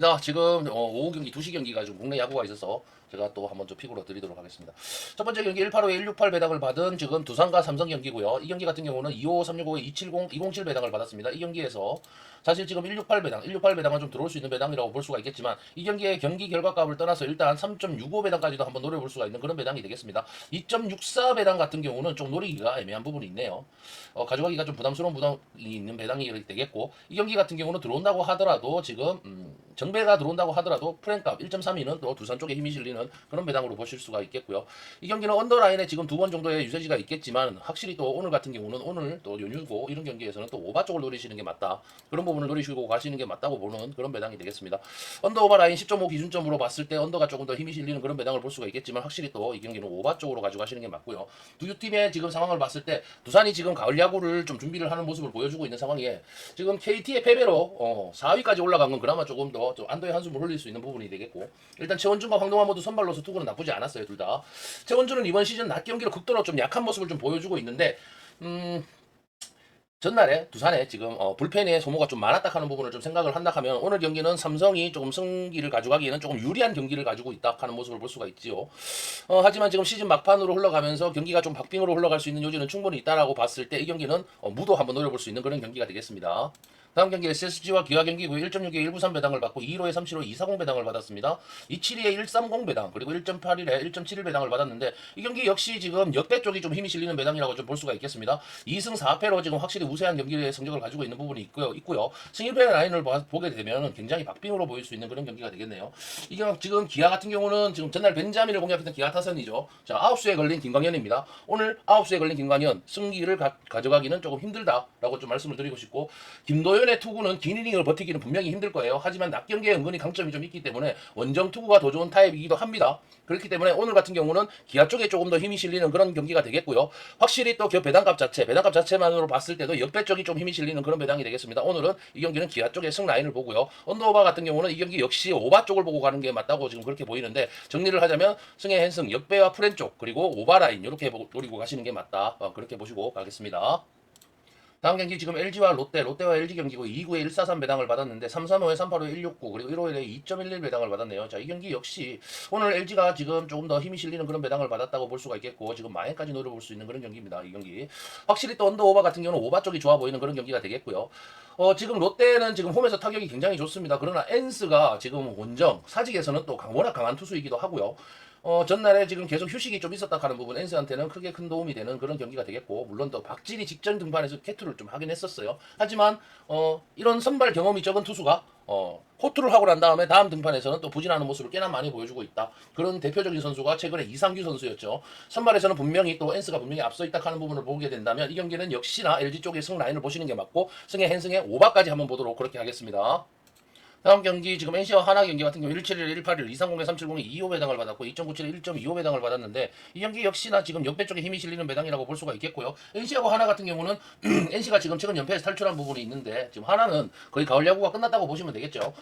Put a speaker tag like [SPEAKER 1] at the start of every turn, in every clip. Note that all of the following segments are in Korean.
[SPEAKER 1] 자, 지금 어, 오후 경기 2시 경기가 좀 국내 야구가 있어서 제가 또 한번 좀 픽으로 드리도록 하겠습니다. 첫 번째 경기 185에 168 배당을 받은 지금 두산과 삼성 경기고요. 이 경기 같은 경우는 255, 365에 270, 207 배당을 받았습니다. 이 경기에서 사실 지금 168 배당, 168 배당은 좀 들어올 수 있는 배당이라고 볼 수가 있겠지만 이 경기의 경기 결과값을 떠나서 일단 3.65 배당까지도 한번 노려볼 수가 있는 그런 배당이 되겠습니다. 2.64 배당 같은 경우는 좀 노리기가 애매한 부분이 있네요. 어, 가져가기가 좀 부담스러운 부담이 있는 배당이 되겠고 이 경기 같은 경우는 들어온다고 하더라도 지금 음, 정배가 들어온다고 하더라도 프랭값 1.32는 또 두산 쪽에 힘이 실리는 그런 배당으로 보실 수가 있겠고요. 이 경기는 언더라인에 지금 두 번 정도의 유세지가 있겠지만 확실히 또 오늘 같은 경우는 오늘 또 연휴고 이런 경기에서는 또 오바 쪽을 노리시는 게 맞다. 그런 부분을 노리시고 가시는 게 맞다고 보는 그런 배당이 되겠습니다. 언더 오바 라인 10.5 기준점으로 봤을 때 언더가 조금 더 힘이 실리는 그런 배당을 볼 수가 있겠지만 확실히 또 이 경기는 오바 쪽으로 가져가시는 게 맞고요. 두 팀의 지금 상황을 봤을 때 두산이 지금 가을 야구를 좀 준비를 하는 모습을 보여주고 있는 상황이에 지금 KT의 패배로 어, 4위까지 올라간 건 그나마 조금 더좀 안도의 한숨을 흘릴 수 있는 부분이 되겠고 일단 최원준과 황동환 모두 선발로서 투구는 나쁘지 않았어요 둘 다. 최원준은 이번 시즌 낮 경기로 극도로 좀 약한 모습을 좀 보여주고 있는데 음. 전날에 두산에 지금 어, 불펜의 소모가 좀 많았다 하는 부분을 좀 생각을 한다 하면 오늘 경기는 삼성이 조금 승기를 가져가기에는 조금 유리한 경기를 가지고 있다 하는 모습을 볼 수가 있지요. 어, 하지만 지금 시즌 막판으로 흘러가면서 경기가 좀 박빙으로 흘러갈 수 있는 요지는 충분히 있다라고 봤을 때 이 경기는 어, 무도 한번 노려볼 수 있는 그런 경기가 되겠습니다. 다음 경기 SSG와 기아 경기고 1.6에 193 배당을 받고 215에 37호 240 배당을 받았습니다. 272에 130 배당 그리고 1.81에 1.71 배당을 받았는데 이 경기 역시 지금 역대 쪽이 좀 힘이 실리는 배당이라고 좀 볼 수가 있겠습니다. 2승 4패로 지금 확실히 우세한 경기의 성적을 가지고 있는 부분이 있고요. 있고요. 승일패 라인을 봐- 보게 되면 굉장히 박빙으로 보일 수 있는 그런 경기가 되겠네요. 이게 지금 기아 같은 경우는 지금 전날 벤자민을 공략했던 기아 타선이죠. 자, 9수에 걸린 김광현입니다. 오늘 9수에 걸린 김광현 승기를 가, 가져가기는 조금 힘들다라고 좀 말씀을 드리고 싶고 김도현 의 투구는 긴 이닝을 버티기는 분명히 힘들 거예요. 하지만 낮 경기에 은근히 강점이 좀 있기 때문에 원정 투구가 더 좋은 타입이기도 합니다. 그렇기 때문에 오늘 같은 경우는 기아 쪽에 조금 더 힘이 실리는 그런 경기가 되겠고요. 확실히 또그 배당값 자체, 배당값 자체만으로 봤을 때도 역배 쪽이 좀 힘이 실리는 그런 배당이 되겠습니다. 오늘은 이 경기는 기아 쪽의 승 라인을 보고요. 언더오바 같은 경우는 이 경기 역시 오바 쪽을 보고 가는 게 맞다고 지금 그렇게 보이는데 정리를 하자면 승의 헨승, 역배와 프렌 쪽 그리고 오바 라인 이렇게 보- 노리고 가시는 게 맞다. 어, 그렇게 보시고 가겠습니다. 다음 경기 지금 LG와 롯데, 롯데와 LG 경기고 2구에 143 배당을 받았는데 335에 385에 169 그리고 151에 2.11 배당을 받았네요. 자, 이 경기 역시 오늘 LG가 지금 조금 더 힘이 실리는 그런 배당을 받았다고 볼 수가 있겠고 지금 마행까지 노려볼 수 있는 그런 경기입니다. 이 경기. 확실히 또 언더 오바 같은 경우는 오바 쪽이 좋아 보이는 그런 경기가 되겠고요. 어, 지금 롯데는 지금 홈에서 타격이 굉장히 좋습니다. 그러나 엔스가 지금 원정, 사직에서는 또 강- 워낙 강한 투수이기도 하고요. 어, 전날에 지금 계속 휴식이 좀 있었다 하는 부분 엔스한테는 크게 큰 도움이 되는 그런 경기가 되겠고 물론 또 박진이 직전 등판에서 캐투를 좀 하긴 했었어요. 하지만 어, 이런 선발 경험이 적은 투수가 어, 호투를 하고 난 다음에 다음 등판에서는 또 부진하는 모습을 꽤나 많이 보여주고 있다. 그런 대표적인 선수가 최근에 이상규 선수였죠. 선발에서는 분명히 또 엔스가 분명히 앞서 있다 하는 부분을 보게 된다면 이 경기는 역시나 LG 쪽의 승 라인을 보시는 게 맞고 승의 헨승의 오바까지 한번 보도록 그렇게 하겠습니다. 다음 경기 지금 NC와 하나 경기 같은 경우 171, 181, 230에 370에 25 배당을 받았고 2.97에 1.25 배당을 받았는데 이 경기 역시나 지금 역배 쪽에 힘이 실리는 배당이라고 볼 수가 있겠고요. NC하고 하나 같은 경우는 NC가 지금 최근 연패에서 탈출한 부분이 있는데 지금 하나는 거의 가을 야구가 끝났다고 보시면 되겠죠.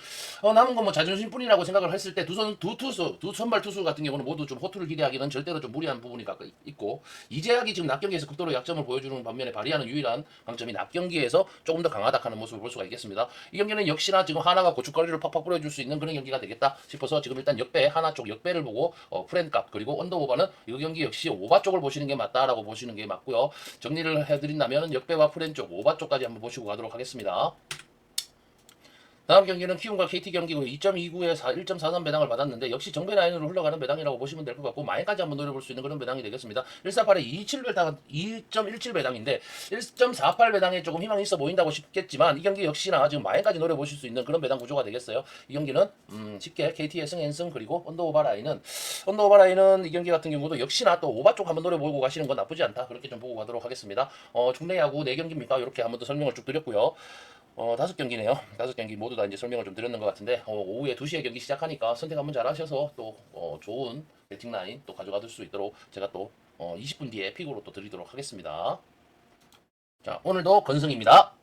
[SPEAKER 1] 어, 남은 건 뭐 자존심뿐이라고 생각을 했을 때 두 선두 투수 두 선발 투수 같은 경우는 모두 좀 호투를 기대하기는 절대로 좀 무리한 부분이 가- 있고 이재학이 지금 낮 경기에서 극도로 약점을 보여주는 반면에 발휘하는 유일한 강점이 낮 경기에서 조금 더 강하다 하는 모습을 볼 수가 있겠습니다. 이 경기는 역시나 지금 하나가 고 춧가루를 팍팍 뿌려줄 수 있는 그런 경기가 되겠다 싶어서 지금 일단 역배 하나 쪽 역배를 보고 어, 프렌값 그리고 언더 오바는 이 경기 역시 오바 쪽을 보시는 게 맞다라고 보시는 게 맞고요. 정리를 해드린다면 역배와 프렌 쪽 오바 쪽까지 한번 보시고 가도록 하겠습니다. 다음 경기는 키움과 KT 경기고 2.29에 1.43 배당을 받았는데 역시 정배 라인으로 흘러가는 배당이라고 보시면 될 것 같고 마이까지 한번 노려볼 수 있는 그런 배당이 되겠습니다. 148에 27 배당 2.17 배당인데 1.48 배당에 조금 희망이 있어 보인다고 싶겠지만 이 경기 역시나 지금 마이까지 노려보실 수 있는 그런 배당 구조가 되겠어요. 이 경기는 음, 쉽게 KT의 승, 앤승 그리고 언더오바 라인은 언더오바 라인은 이 경기 같은 경우도 역시나 또 오바 쪽 한번 노려보고 가시는 건 나쁘지 않다. 그렇게 좀 보고 가도록 하겠습니다. 어, 중내 야구 4경기입니까? 이렇게 한번 더 설명을 쭉 드렸고요. 어, 다섯 경기네요. 다섯 경기 모두 다 이제 설명을 좀 드렸는 것 같은데, 어, 오후에 2시에 경기 시작하니까 선택 한번 잘 하셔서 또, 어, 좋은 배팅 라인 또 가져가실 수 있도록 제가 또, 어, 20분 뒤에 픽으로 또 드리도록 하겠습니다. 자, 오늘도 건승입니다.